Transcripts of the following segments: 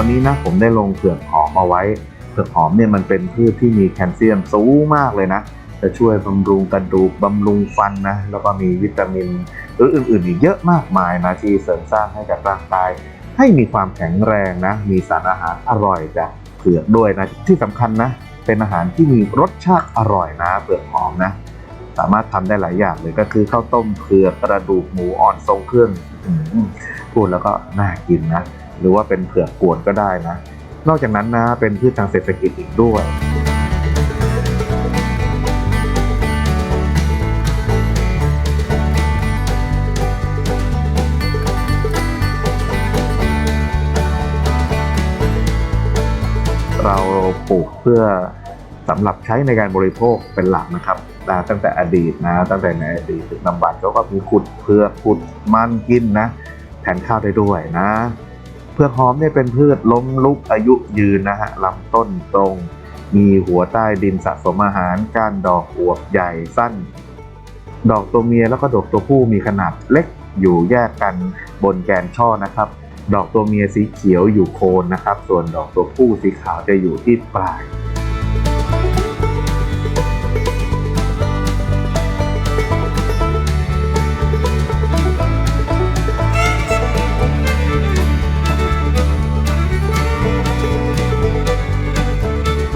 วันนี้นะผมได้ลงเผือกหอมเอาไว้ เผือกหอมเนี่ยมันเป็นพืชที่มีแคลเซียมสูงมากเลยนะ จะช่วยบำรุงกระดูกบำรุงฟันนะ แล้วก็มีวิตามินหรืออื่นๆอีกเยอะมากมายนะที่เสริมสร้างให้กับร่างกาย ให้มีความแข็งแรงนะ มีสารอาหารอร่อยจากเผือกด้วยนะ ที่สำคัญนะ เป็นอาหารที่มีรสชาติอร่อยนะเผือกหอมนะ สามารถทำได้หลายอย่างเลยก็คือข้าวต้มเผือกกระดูกหมูอ่อนทรงเครื่องอืมพูดแล้วก็น่ากินนะ หรือว่าเป็นเผือกกวนก็ได้นะ นอกจากนั้นนะเป็นพืชทางเศรษฐกิจอีกด้วยเราปลูกเพื่อสำหรับใช้ในการบริโภคเป็นหลักนะครับนะตั้งแต่อดีตนะ ตั้งแต่ในอดีตถึงนำบัตรเขาก็มีขุดเพื่อขุดมันกินนะแทนข้าวได้ด้วยนะ เผือกหอมเนี่ยเป็นพืชล้มลุกอายุยืนนะฮะลำต้นตรง มีหัวใต้ดินสะสมอาหารก้านดอกอวบใหญ่สั้น ดอกตัวเมียแล้วก็ดอกตัวผู้มีขนาดเล็กอยู่แยกกันบนแกนช่อนะครับ ดอกตัวเมียสีเขียวอยู่โคนนะครับ ส่วนดอกตัวผู้สีขาวจะอยู่ที่ปลาย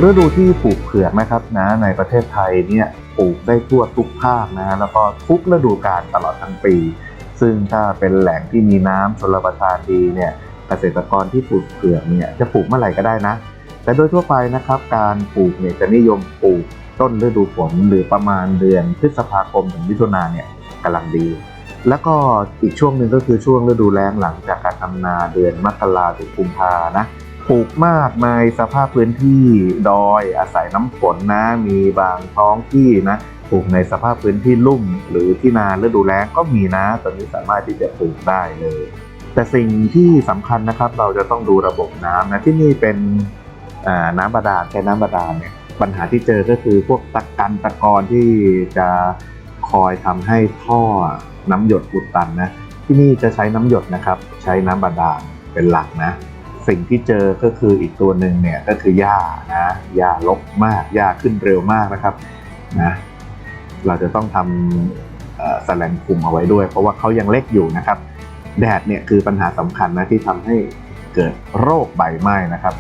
ฤดูที่ปลูกเผือกนะครับนะในประเทศไทยเนี่ยปลูกได้ทั่วทุกภาคนะแล้วก็ทุกฤดูกาลตลอดทั้งปี ซึ่งถ้าเป็นแหล่งที่มีน้ำชลประทานดีเนี่ยเกษตรกรที่ปลูกเผือกเนี่ยจะปลูกเมื่อไหร่ก็ได้นะ แต่โดยทั่วไปนะครับ การปลูกเนี่ยจะนิยมปลูกต้นฤดูฝนหรือประมาณเดือนพฤษภาคมถึงมิถุนาเนี่ยกำลังดี แล้วก็อีกช่วงหนึ่งก็คือช่วงฤดูแล้งหลังจากการทำนาเดือนมกราถึงกุมภานะ ปลูกมากในสภาพพื้นที่ดอยอาศัยน้ำฝนนะ มีบางท้องที่นะปลูกในสภาพพื้นที่ลุ่ม หรือที่นาฤดูแล้งก็มีนะตอนนี้สามารถที่จะปลูกได้เลย แต่สิ่งที่สำคัญนะครับ เราจะต้องดูระบบน้ำนะที่นี่เป็นน้ำบาดาลใช้น้ำบาดาลเนี่ยปัญหาที่เจอก็คือพวกตะกันตะกอนที่จะคอยทำให้ท่อน้ำหยดอุดตันนะที่นี่จะใช้น้ำหยดนะครับ ใช้น้ำบาดาลเป็นหลักนะ สิ่งที่เจอก็คืออีกตัวหนึ่งเนี่ยก็คือหญ้านะหญ้าลกมากหญ้าขึ้นเร็วมากนะครับนะเราจะต้องทำสแสลงคุมเอาไว้ด้วย เพราะว่าเขายังเล็กอยู่นะครับ แดดเนี่ยคือปัญหาสำคัญนะที่ทำให้เกิดโรคใบไหม้นะครับ